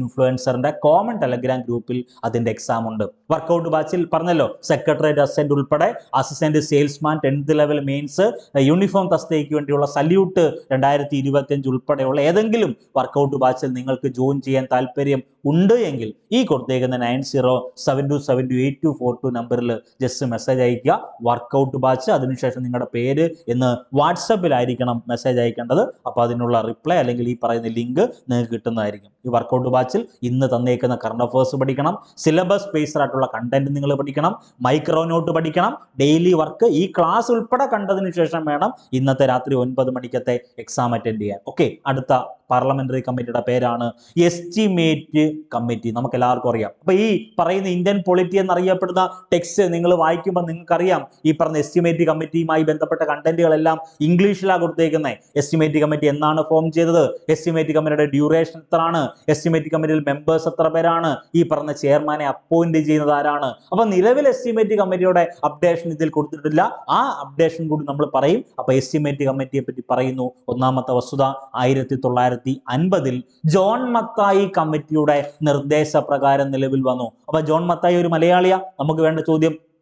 Speaker 1: common Telegram ഗ്രൂപ്പിൽ അതിന്റെ എക്സാം ഉണ്ട്. വർക്കൗട്ട് ബാച്ചിൽ പറഞ്ഞല്ലോ സെക്രട്ടറിയേറ്റ് അസിസ്റ്റന്റ് ഉൾപ്പെടെ assistant salesman tenth level mains uniform തസ്തയ്ക്ക് വേണ്ടിയുള്ള സല്യൂട്ട് രണ്ടായിരത്തി ഇരുപത്തിയഞ്ച് ഉൾപ്പെടെയുള്ള ഏതെങ്കിലും വർക്കൗട്ട് ബാച്ചിൽ നിങ്ങൾക്ക് ജോയിൻ ചെയ്യാൻ താല്പര്യം ഉണ്ട് എങ്കിൽ ഈ കൊടുത്തേക്കുന്ന nine zero seven two seven two eight two four two നമ്പറിൽ ജസ്റ്റ് മെസ്സേജ് അയക്കുക വർക്കൗട്ട് ബാച്ച് അതിനുശേഷം നിങ്ങളുടെ പേര് എന്ന് വാട്സപ്പിലായിരിക്കണം മെസ്സേജ് അയക്കേണ്ടത് അപ്പോൾ അതിനുള്ള റിപ്ലൈ അല്ലെങ്കിൽ ഈ പറയുന്ന ലിങ്ക് നിങ്ങൾക്ക് കിട്ടുന്നതായിരിക്കും. ഈ വർക്കൗട്ട് ബാച്ചിൽ ഇന്ന് തന്നേക്കുന്ന കറണ്ട് അഫേഴ്സ് പഠിക്കണം. സിലബസ് ബേസ്ഡ് ആയിട്ടുള്ള കണ്ടന്റ് നിങ്ങൾ പഠിക്കണം. മൈക്രോ നോട്ട് പഠിക്കണം. ഡെയിലി വർക്ക് ഈ ക്ലാസ് ഉൾപ്പെടെ കണ്ടതിന് ശേഷം വേണം ഇന്നത്തെ രാത്രി ഒൻപത് മണിക്കത്തെ എക്സാം അറ്റൻഡ് ചെയ്യാൻ. ഓക്കെ അടുത്ത പാർലമെന്ററി കമ്മിറ്റിയുടെ പേരാണ് എസ്റ്റിമേറ്റ് കമ്മിറ്റി നമുക്ക് എല്ലാവർക്കും അറിയാം. അപ്പൊ ഈ പറയുന്ന ഇന്ത്യൻ പൊളിറ്റി എന്നറിയപ്പെടുന്ന ടെക്സ്റ്റ് നിങ്ങൾ വായിക്കുമ്പോൾ നിങ്ങൾക്കറിയാം. ഈ പറഞ്ഞ എസ്റ്റിമേറ്റ് കമ്മിറ്റിയുമായി ബന്ധപ്പെട്ട കണ്ടന്റുകളെല്ലാം ഇംഗ്ലീഷിലാണ് കൊടുത്തേക്കുന്നത് എസ്റ്റിമേറ്റ് കമ്മിറ്റി എന്നാണ് ഫോം ചെയ്തത്. എസ്റ്റിമേറ്റ് കമ്മിറ്റിയുടെ ഡ്യൂറേഷൻ എത്രയാണ്? എസ്റ്റിമേറ്റ് കമ്മിറ്റിയിൽ മെമ്പേഴ്സ് എത്ര പേരാണ്? ഈ പറഞ്ഞ ചെയർമാനെ അപ്പോയിന്റ് ചെയ്യുന്നത് ആരാണ്? അപ്പൊ നിലവിൽ എസ്റ്റിമേറ്റ് കമ്മിറ്റിയുടെ അപ്ഡേഷൻ ഇതിൽ കൊടുത്തിട്ടില്ല. ആ അപ്ഡേഷൻ കൂടി നമ്മൾ പറയും. അപ്പൊ എസ്റ്റിമേറ്റ് കമ്മിറ്റിയെ പറ്റി പറയുന്നു. ഒന്നാമത്തെ വസ്തുത ആയിരത്തി തൊള്ളായിരത്തി അൻപതിൽ ജോൺ മത്തായി കമ്മിറ്റിയുടെ നിർദ്ദേശപ്രകാരം നിലവിൽ വന്നു. അപ്പൊ ജോൺ മത്തായി ഒരു മലയാളിയാ നമുക്ക് വേണ്ട ചോദ്യം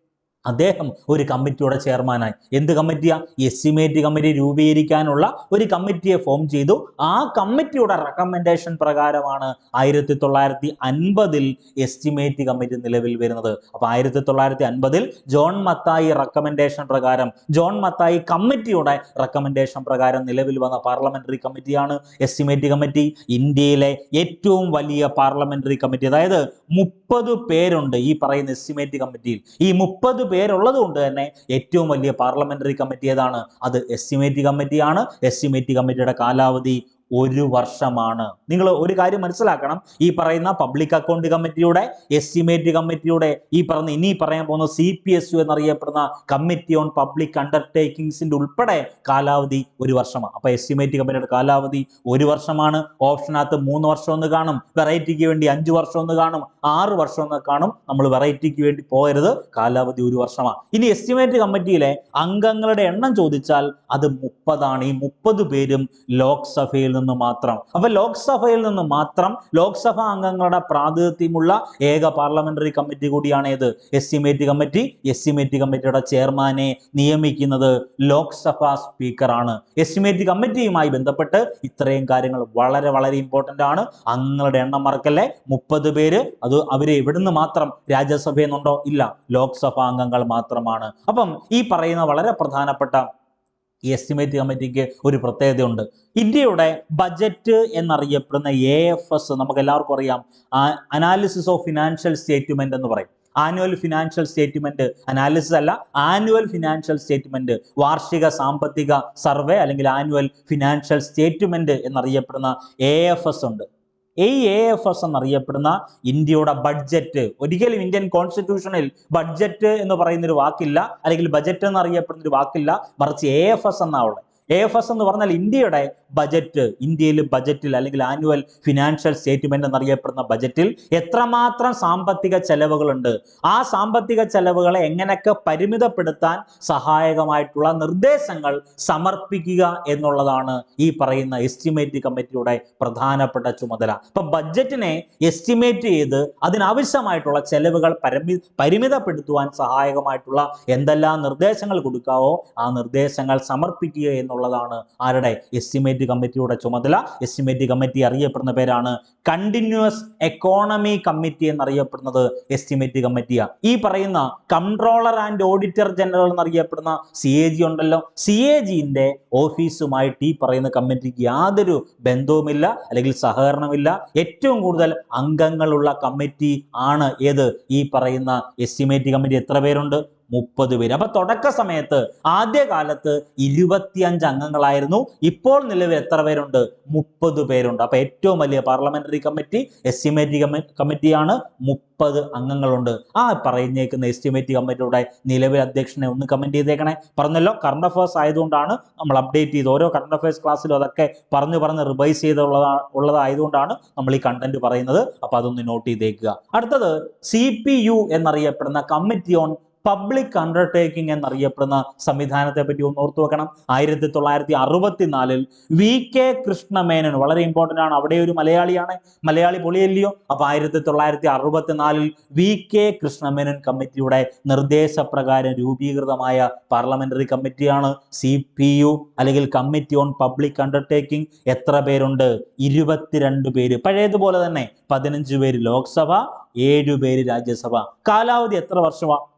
Speaker 1: അദ്ദേഹം ഒരു കമ്മിറ്റിയുടെ ചെയർമാനായി. എന്ത് കമ്മിറ്റിയാ? എസ്റ്റിമേറ്റ് കമ്മിറ്റി രൂപീകരിക്കാനുള്ള ഒരു കമ്മിറ്റിയെ ഫോം ചെയ്തു. ആ കമ്മിറ്റിയുടെ റെക്കമെൻഡേഷൻ പ്രകാരമാണ് ആയിരത്തി തൊള്ളായിരത്തി അൻപതിൽ എസ്റ്റിമേറ്റ് കമ്മിറ്റി നിലവിൽ വരുന്നത്. അപ്പോൾ ആയിരത്തി തൊള്ളായിരത്തി അൻപതിൽ ജോൺ മത്തായി റെക്കമെൻഡേഷൻ പ്രകാരം ജോൺ മത്തായി കമ്മിറ്റിയുടെ റെക്കമെൻഡേഷൻ പ്രകാരം നിലവിൽ വന്ന പാർലമെന്ററി കമ്മിറ്റിയാണ് എസ്റ്റിമേറ്റ് കമ്മിറ്റി. ഇന്ത്യയിലെ ഏറ്റവും വലിയ പാർലമെന്ററി കമ്മിറ്റി. അതായത് മുപ്പത് പേരുണ്ട് ഈ പറയുന്ന എസ്റ്റിമേറ്റ് കമ്മിറ്റിയിൽ. ഈ മുപ്പത് പേരുള്ളത് കൊണ്ട് തന്നെ ഏറ്റവും വലിയ പാർലമെന്ററി കമ്മിറ്റി ഏതാണ്? അത് എസ്റ്റിമേറ്റ് കമ്മിറ്റിയാണ് എസ്റ്റിമേറ്റ് കമ്മിറ്റിയുടെ കാലാവധി ഒരു വർഷമാണ്. നിങ്ങൾ ഒരു കാര്യം മനസ്സിലാക്കണം. ഈ പറയുന്ന പബ്ലിക് അക്കൗണ്ട് കമ്മിറ്റിയുടെ എസ്റ്റിമേറ്റ് കമ്മിറ്റിയുടെ ഈ പറഞ്ഞ ഇനി പറയാൻ പോകുന്ന സി പി എസ് യു എന്നറിയപ്പെടുന്ന കമ്മിറ്റി ഓൺ പബ്ലിക് അണ്ടർടേക്കിങ്സിന്റെ ഉൾപ്പെടെ കാലാവധി ഒരു വർഷമാണ്. അപ്പൊ എസ്റ്റിമേറ്റ് കമ്മിറ്റിയുടെ കാലാവധി ഒരു വർഷമാണ്. ഓപ്ഷനകത്ത് മൂന്ന് വർഷം ഒന്ന് കാണും. വെറൈറ്റിക്ക് വേണ്ടി അഞ്ച് വർഷം ഒന്ന് കാണും. ആറ് വർഷം ഒന്ന് കാണും. നമ്മൾ വെറൈറ്റിക്ക് വേണ്ടി പോയരുത് കാലാവധി ഒരു വർഷമാണ്. ഇനി എസ്റ്റിമേറ്റ് കമ്മിറ്റിയിലെ അംഗങ്ങളുടെ എണ്ണം ചോദിച്ചാൽ അത് മുപ്പതാണ്. ഈ മുപ്പത് പേരും ലോക്സഭയിൽ നിന്ന് മാത്രം. അപ്പൊ ലോക്സഭയിൽ നിന്ന് മാത്രം ലോക്സഭാ അംഗങ്ങളുടെ പ്രാതിനിധ്യമുള്ള ഏക പാർലമെന്ററി കമ്മിറ്റി കൂടിയാണ് ഏത്? Estimate committee. എസ്റ്റിമേറ്റ് കമ്മിറ്റിയുടെ ചെയർമാനെ നിയമിക്കുന്നത് ലോക്സഭാ സ്പീക്കറാണ്. എസ്റ്റിമേറ്റ് കമ്മിറ്റിയുമായി ബന്ധപ്പെട്ട് ഇത്രയും കാര്യങ്ങൾ വളരെ വളരെ ഇമ്പോർട്ടന്റ് ആണ്. അംഗങ്ങളുടെ എണ്ണം മറക്കല്ലേ? മുപ്പത് പേര്. അത് അവർ എവിടുന്ന് മാത്രം രാജ്യസഭയിൽ നിന്നുണ്ടോ? ഇല്ല. ലോക്സഭാ അംഗങ്ങൾ മാത്രമാണ്. അപ്പം ഈ പറയുന്ന വളരെ പ്രധാനപ്പെട്ട ഈ എസ്റ്റിമേറ്റ് കമ്മിറ്റിക്ക് ഒരു പ്രത്യേകതയുണ്ട്. ഇന്ത്യയുടെ ബജറ്റ് എന്നറിയപ്പെടുന്ന എ എഫ് എസ് നമുക്ക് എല്ലാവർക്കും അറിയാം അനാലിസിസ് ഓഫ് ഫിനാൻഷ്യൽ സ്റ്റേറ്റ്മെന്റ് എന്ന് പറയും. ആനുവൽ ഫിനാൻഷ്യൽ സ്റ്റേറ്റ്മെന്റ് അനാലിസിസ് അല്ല ആനുവൽ ഫിനാൻഷ്യൽ സ്റ്റേറ്റ്മെന്റ് വാർഷിക സാമ്പത്തിക സർവേ അല്ലെങ്കിൽ ആനുവൽ ഫിനാൻഷ്യൽ സ്റ്റേറ്റ്മെന്റ് എന്നറിയപ്പെടുന്ന എ എഫ് എസ് ഉണ്ട്. ഈ എ എഫ് എസ് എന്നറിയപ്പെടുന്ന ഇന്ത്യയുടെ ബഡ്ജറ്റ് ഒരിക്കലും ഇന്ത്യൻ കോൺസ്റ്റിറ്റ്യൂഷനിൽ ബഡ്ജറ്റ് എന്ന് പറയുന്ന ഒരു വാക്കില്ല. അല്ലെങ്കിൽ ബജറ്റ് എന്നറിയപ്പെടുന്ന ഒരു വാക്കില്ല. മറിച്ച് എ എഫ് എസ് എന്നാ ഉള്ളത്. എ എഫ് എസ് എന്ന് പറഞ്ഞാൽ ഇന്ത്യയുടെ ബജറ്റ് ഇന്ത്യയിൽ ബജറ്റിൽ അല്ലെങ്കിൽ ആനുവൽ ഫിനാൻഷ്യൽ സ്റ്റേറ്റ്മെന്റ് എന്നറിയപ്പെടുന്ന ബജറ്റിൽ എത്രമാത്രം സാമ്പത്തിക ചെലവുകളുണ്ട്? ആ സാമ്പത്തിക ചെലവുകളെ എങ്ങനെയൊക്കെ പരിമിതപ്പെടുത്താൻ സഹായകമായിട്ടുള്ള നിർദ്ദേശങ്ങൾ സമർപ്പിക്കുക എന്നുള്ളതാണ് ഈ പറയുന്ന എസ്റ്റിമേറ്റ് കമ്മിറ്റിയുടെ പ്രധാനപ്പെട്ട ചുമതല. അപ്പൊ ബഡ്ജറ്റിനെ എസ്റ്റിമേറ്റ് ചെയ്ത് അതിനാവശ്യമായിട്ടുള്ള ചെലവുകൾ പരമി പരിമിതപ്പെടുത്തുവാൻ സഹായകമായിട്ടുള്ള എന്തെല്ലാം നിർദ്ദേശങ്ങൾ കൊടുക്കാവോ ആ നിർദ്ദേശങ്ങൾ സമർപ്പിക്കുക എന്നുള്ളതാണ് ആരുടെ? എസ്റ്റിമേറ്റ് കമ്മിറ്റിയുടെ ചുമതല. എസ്റ്റിമേറ്റ് കമ്മിറ്റി അറിയപ്പെടുന്ന പേരാണ് കണ്ടിന്യൂസ് എക്കോണമി കമ്മിറ്റി എന്നറിയപ്പെടുന്നത് എസ്റ്റിമേറ്റ് കമ്മിറ്റിയാണ് ഈ പറയുന്ന കൺട്രോളർ ആൻഡ് ഓഡിറ്റർ ജനറൽ എന്നറിയപ്പെടുന്ന സി എ ജി ഉണ്ടല്ലോ. സി എ ജിന്റെ ഓഫീസുമായിട്ട് ഈ പറയുന്ന കമ്മിറ്റിക്ക് യാതൊരു ബന്ധവുമില്ല അല്ലെങ്കിൽ സഹകരണമില്ല ഏറ്റവും കൂടുതൽ അംഗങ്ങളുള്ള കമ്മിറ്റി ആണ് ഏത്? ഈ പറയുന്ന എസ്റ്റിമേറ്റ് കമ്മിറ്റി എത്ര പേരുണ്ട്? മുപ്പത് പേര്. അപ്പൊ തുടക്ക സമയത്ത് ആദ്യകാലത്ത് ഇരുപത്തിയഞ്ച് അംഗങ്ങളായിരുന്നു. ഇപ്പോൾ നിലവിൽ എത്ര പേരുണ്ട്? മുപ്പത് പേരുണ്ട്. അപ്പൊ ഏറ്റവും വലിയ പാർലമെന്ററി കമ്മിറ്റി എസ്റ്റിമേറ്റ് കമ്മിറ്റിയാണ് മുപ്പത് അംഗങ്ങളുണ്ട്. ആ പറഞ്ഞേക്കുന്ന എസ്റ്റിമേറ്റ് കമ്മിറ്റിയുടെ നിലവിൽ അധ്യക്ഷനെ ഒന്ന് കമന്റ് ചെയ്തേക്കണേ. പറഞ്ഞല്ലോ കറണ്ട് അഫയേഴ്സ് ആയതുകൊണ്ടാണ് നമ്മൾ അപ്ഡേറ്റ് ചെയ്ത് ഓരോ കറണ്ട് അഫയേഴ്സ് ക്ലാസ്സിലും അതൊക്കെ പറഞ്ഞു പറഞ്ഞ് റിവൈസ് ചെയ്തുള്ളതാ ഉള്ളതായതുകൊണ്ടാണ് നമ്മൾ ഈ കണ്ടന്റ് പറയുന്നത്. അപ്പൊ അതൊന്ന് നോട്ട് ചെയ്തേക്കുക. അടുത്തത് സി പി യു എന്നറിയപ്പെടുന്ന കമ്മിറ്റി ഓൺ പബ്ലിക് അണ്ടർടേക്കിംഗ് എന്നറിയപ്പെടുന്ന സംവിധാനത്തെ പറ്റി ഒന്ന് ഓർത്തു വെക്കണം. ആയിരത്തി തൊള്ളായിരത്തി അറുപത്തിനാലിൽ വി കെ കൃഷ്ണമേനൻ വളരെ ഇമ്പോർട്ടന്റ് ആണ്. അവിടെ ഒരു മലയാളിയാണ്. മലയാളി പൊളിയല്ലയോ? അപ്പൊ ആയിരത്തി തൊള്ളായിരത്തി അറുപത്തിനാലിൽ വി കെ കൃഷ്ണമേനൻ കമ്മിറ്റിയുടെ നിർദ്ദേശപ്രകാരം രൂപീകൃതമായ പാർലമെന്ററി കമ്മിറ്റിയാണ് സി പി യു അല്ലെങ്കിൽ കമ്മിറ്റി ഓൺ പബ്ലിക് അണ്ടർടേക്കിംഗ് എത്ര പേരുണ്ട്? ഇരുപത്തിരണ്ട് പേര്. പഴയതുപോലെ തന്നെ പതിനഞ്ച് പേര് ലോക്സഭ ഏഴു പേര് രാജ്യസഭ. കാലാവധി എത്ര വർഷമാണ്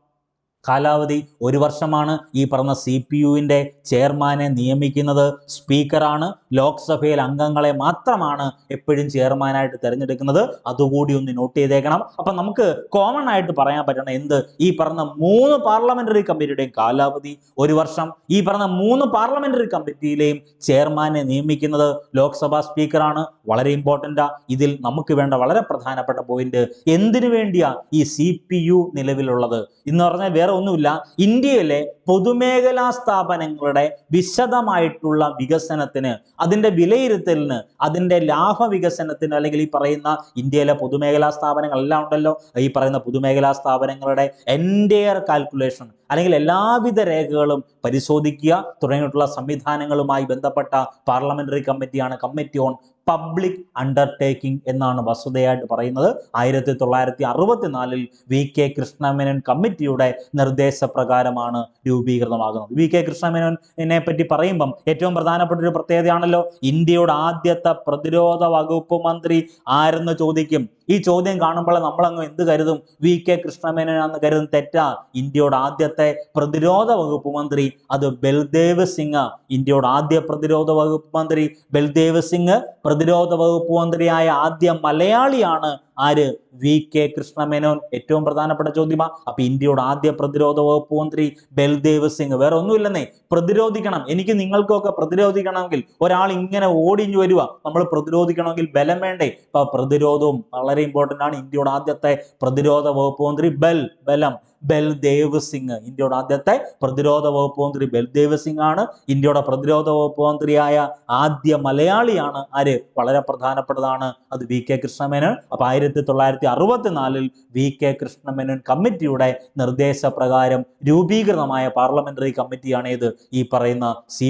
Speaker 1: കാലാവധി ഒരു വർഷമാണ്. ഈ പറഞ്ഞ സി പി യുവിന്റെ ചെയർമാനെ നിയമിക്കുന്നത് സ്പീക്കറാണ്. ലോക്സഭയിൽ അംഗങ്ങളെ മാത്രമാണ് എപ്പോഴും ചെയർമാനായിട്ട് തിരഞ്ഞെടുക്കുന്നത്. അതുകൂടി ഒന്ന് നോട്ട് ചെയ്തേക്കണം. അപ്പം നമുക്ക് കോമൺ ആയിട്ട് പറയാൻ പറ്റണം എന്ത്? ഈ പറഞ്ഞ മൂന്ന് പാർലമെന്ററി കമ്മിറ്റിയുടെയും കാലാവധി ഒരു വർഷം. ഈ പറഞ്ഞ മൂന്ന് പാർലമെന്ററി കമ്മിറ്റിയിലെയും ചെയർമാനെ നിയമിക്കുന്നത് ലോക്സഭാ സ്പീക്കറാണ്. വളരെ ഇമ്പോർട്ടന്റാ ഇതിൽ നമുക്ക് വേണ്ട വളരെ പ്രധാനപ്പെട്ട പോയിന്റ് എന്തിനു വേണ്ടിയാ ഈ സി പി യു നിലവിലുള്ളത്? എന്ന് പറഞ്ഞാൽ വേറെ ഒന്നുമില്ല. ഇന്ത്യയിലെ പൊതുമേഖലാ സ്ഥാപനങ്ങളുടെ വിശദമായിട്ടുള്ള വികസനത്തിന് അതിന്റെ വിലയിരുത്തലിന് അതിന്റെ ലാഭ വികസനത്തിന് അല്ലെങ്കിൽ ഈ പറയുന്ന ഇന്ത്യയിലെ പൊതുമേഖലാ സ്ഥാപനങ്ങളെല്ലാം ഉണ്ടല്ലോ. ഈ പറയുന്ന പൊതുമേഖലാ സ്ഥാപനങ്ങളുടെ എന്റയർ കാൽക്കുലേഷൻ അല്ലെങ്കിൽ എല്ലാവിധ രേഖകളും പരിശോധിക്കുക തുടങ്ങിയിട്ടുള്ള സംവിധാനങ്ങളുമായി ബന്ധപ്പെട്ട പാർലമെന്ററി കമ്മിറ്റിയാണ് കമ്മിറ്റി ഓൺ പബ്ലിക് അണ്ടർടേക്കിംഗ് എന്നാണ് വസുതയായിട്ട് പറയുന്നത്. ആയിരത്തി തൊള്ളായിരത്തി അറുപത്തിനാലിൽ വി കെ കൃഷ്ണമേനോൻ കമ്മിറ്റിയുടെ നിർദ്ദേശപ്രകാരമാണ് രൂപീകൃതമാകുന്നത്. വി കെ കൃഷ്ണമേനോനെ പറ്റി പറയുമ്പം ഏറ്റവും പ്രധാനപ്പെട്ട ഒരു പ്രത്യേകതയാണല്ലോ ഇന്ത്യയുടെ ആദ്യത്തെ പ്രതിരോധ വകുപ്പ് മന്ത്രി ആരെന്ന് ചോദിക്കും? ഈ ചോദ്യം കാണുമ്പോൾ നമ്മളങ്ങ് എന്ത് കരുതും? വി കെ കൃഷ്ണമേനോനാന്ന് കരുതും തെറ്റാ. ഇന്ത്യയുടെ ആദ്യത്തെ പ്രതിരോധ വകുപ്പ് മന്ത്രി അത് ബൽദേവ് സിംഗ് ഇന്ത്യയുടെ ആദ്യ പ്രതിരോധ വകുപ്പ് മന്ത്രി ബൽദേവ് സിംഗ്. പ്രതിരോധ വകുപ്പ് മന്ത്രിയായ ആദ്യ മലയാളിയാണ് ആര്? വി കെ കൃഷ്ണമേനോൻ ഏറ്റവും പ്രധാനപ്പെട്ട ചോദ്യമാ. അപ്പൊ ഇന്ത്യയുടെ ആദ്യ പ്രതിരോധ വകുപ്പ് മന്ത്രി ബൽദേവ് സിംഗ്. വേറെ ഒന്നുമില്ലെന്നേ. പ്രതിരോധിക്കണം. എനിക്ക് നിങ്ങൾക്കൊക്കെ പ്രതിരോധിക്കണമെങ്കിൽ ഒരാൾ ഇങ്ങനെ ഓടിഞ്ഞു വരിക നമ്മൾ പ്രതിരോധിക്കണമെങ്കിൽ ബലം വേണ്ടേ? അപ്പൊ പ്രതിരോധവും വളരെ ഇമ്പോർട്ടന്റ് ആണ് ഇന്ത്യയുടെ ആദ്യത്തെ പ്രതിരോധ വകുപ്പ് മന്ത്രി ബൽ ബലം. ബൽദേവ് സിംഗ് ഇന്ത്യയുടെ ആദ്യത്തെ പ്രതിരോധ വകുപ്പ് മന്ത്രി ബൽദേവ് സിംഗ് ആണ് ഇന്ത്യയുടെ പ്രതിരോധ വകുപ്പ് മന്ത്രിയായ ആദ്യ മലയാളിയാണ് ആര്? വളരെ പ്രധാനപ്പെട്ടതാണ്. അത് വി കെ കൃഷ്ണമേനോൻ. അപ്പൊ ആയിരത്തി തൊള്ളായിരത്തി അറുപത്തിനാലിൽ വി കെ കൃഷ്ണമേനോൻ കമ്മിറ്റിയുടെ നിർദ്ദേശപ്രകാരം രൂപീകൃതമായ പാർലമെന്ററി കമ്മിറ്റിയാണ് ഇത്. ഈ പറയുന്ന സി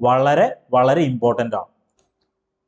Speaker 1: വളരെ വളരെ ഇമ്പോർട്ടന്റ് ആണ്.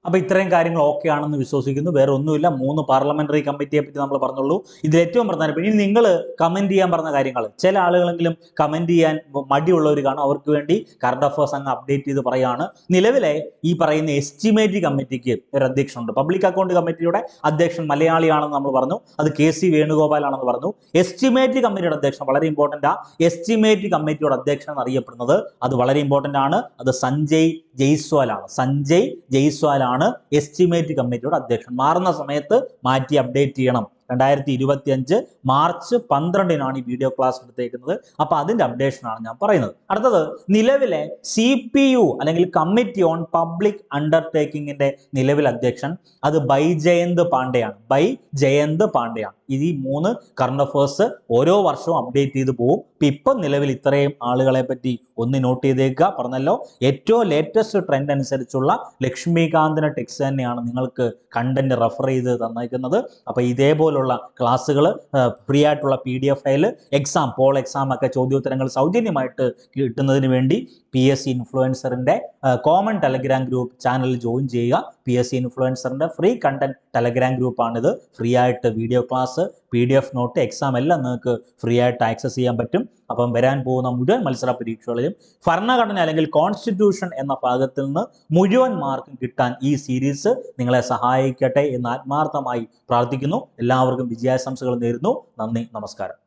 Speaker 1: അപ്പോൾ ഇത്രയും കാര്യങ്ങൾ ഓക്കെ ആണെന്ന് വിശ്വസിക്കുന്നു. വേറെ ഒന്നുമില്ല. മൂന്ന് പാർലമെന്ററി കമ്മിറ്റിയെ പറ്റി നമ്മൾ പറഞ്ഞുള്ളൂ. ഇതിൽ ഏറ്റവും പ്രധാനപ്പെട്ട ഇനി നിങ്ങൾ കമന്റ് ചെയ്യാൻ പറഞ്ഞ കാര്യങ്ങൾ ചില ആളുകളെങ്കിലും കമന്റ് ചെയ്യാൻ മടിയുള്ളവർ കാണും. അവർക്ക് വേണ്ടി കറണ്ട് അഫയേഴ്സ് അങ്ങ് അപ്ഡേറ്റ് ചെയ്ത് പറയുകയാണ് നിലവിലെ ഈ പറയുന്ന എസ്റ്റിമേറ്റ് കമ്മിറ്റിക്ക് ഒരു അധ്യക്ഷനുണ്ട്. പബ്ലിക് അക്കൗണ്ട് കമ്മിറ്റിയുടെ അധ്യക്ഷൻ മലയാളിയാണെന്ന് നമ്മൾ പറഞ്ഞു. അത് കെ സി വേണുഗോപാലാണെന്ന് പറഞ്ഞു. എസ്റ്റിമേറ്റ് കമ്മിറ്റിയുടെ അധ്യക്ഷൻ വളരെ ഇമ്പോർട്ടന്റ് ആ. എസ്റ്റിമേറ്റ് കമ്മിറ്റിയുടെ അധ്യക്ഷൻ അറിയപ്പെടുന്നത് അത് വളരെ ഇമ്പോർട്ടന്റ് ആണ്. അത് സഞ്ജയ് ജയ്സ്വാലാണ്. സഞ്ജയ് ജയ്സ്വാലാണ്. എസ്റ്റിമേറ്റ് കമ്മിറ്റിയുടെ അധ്യക്ഷൻ. മാറുന്ന സമയത്ത് മാറ്റി അപ്ഡേറ്റ് ചെയ്യണം. രണ്ടായിരത്തി ഇരുപത്തി അഞ്ച് മാർച്ച് പന്ത്രണ്ടിനാണ് ഈ വീഡിയോ ക്ലാസ് എടുത്തേക്കുന്നത്. അപ്പോൾ അതിന്റെ അപ്ഡേഷനാണ് ഞാൻ പറയുന്നത്. അടുത്തത് നിലവിലെ സി പി യു അല്ലെങ്കിൽ കമ്മിറ്റി ഓൺ പബ്ലിക് അണ്ടർടേക്കിങ്ങിന്റെ നിലവിൽ അധ്യക്ഷൻ അത് ബൈ ജയന്ത് പാണ്ഡെയാണ്. ബൈ ജയന്ത് പാണ്ഡെയാണ് ഈ മൂന്ന് കറണ്ട് അഫേഴ്സ് ഓരോ വർഷവും അപ്ഡേറ്റ് ചെയ്ത് പോകും ഇപ്പം നിലവിൽ ഇത്രയും ആളുകളെ പറ്റി ഒന്ന് നോട്ട് ചെയ്തേക്കുക. പറഞ്ഞല്ലോ ഏറ്റവും ലേറ്റസ്റ്റ് ട്രെൻഡ് അനുസരിച്ചുള്ള ലക്ഷ്മികാന്തിന്റെ ടെക്സ്റ്റ് തന്നെയാണ് നിങ്ങൾക്ക് കണ്ടന്റ് റെഫർ ചെയ്ത് തന്നേക്കുന്നത്. അപ്പോൾ ഇതേപോലുള്ള ക്ലാസ്സുകൾ ഫ്രീ ആയിട്ടുള്ള P D F file exam poll exam ഒക്കെ ചോദ്യോത്തരങ്ങൾ സൗജന്യമായിട്ട് കിട്ടുന്നതിന് വേണ്ടി P S C ഇൻഫ്ലുവൻസറിന്റെ common Telegram group channel join ചെയ്യുക. പി എസ് സി ഇൻഫ്ലുവൻസറിന്റെ ഫ്രീ കണ്ടന്റ് ടെലഗ്രാം ഗ്രൂപ്പാണിത് ഫ്രീ ആയിട്ട് video class P D F note exam എല്ലാം നിങ്ങൾക്ക് ഫ്രീ ആയിട്ട് ആക്സസ് ചെയ്യാൻ പറ്റും. അപ്പം വരാൻ പോകുന്ന മുഴുവൻ മത്സര പരീക്ഷകളിലും ഭരണഘടന അല്ലെങ്കിൽ കോൺസ്റ്റിറ്റ്യൂഷൻ എന്ന ഭാഗത്തിൽ നിന്ന് മുഴുവൻ മാർക്കും കിട്ടാൻ ഈ സീരീസ് നിങ്ങളെ സഹായിക്കട്ടെ എന്ന് ആത്മാർത്ഥമായി പ്രാർത്ഥിക്കുന്നു. എല്ലാവർക്കും വിജയാശംസകൾ നേരുന്നു. നന്ദി നമസ്കാരം.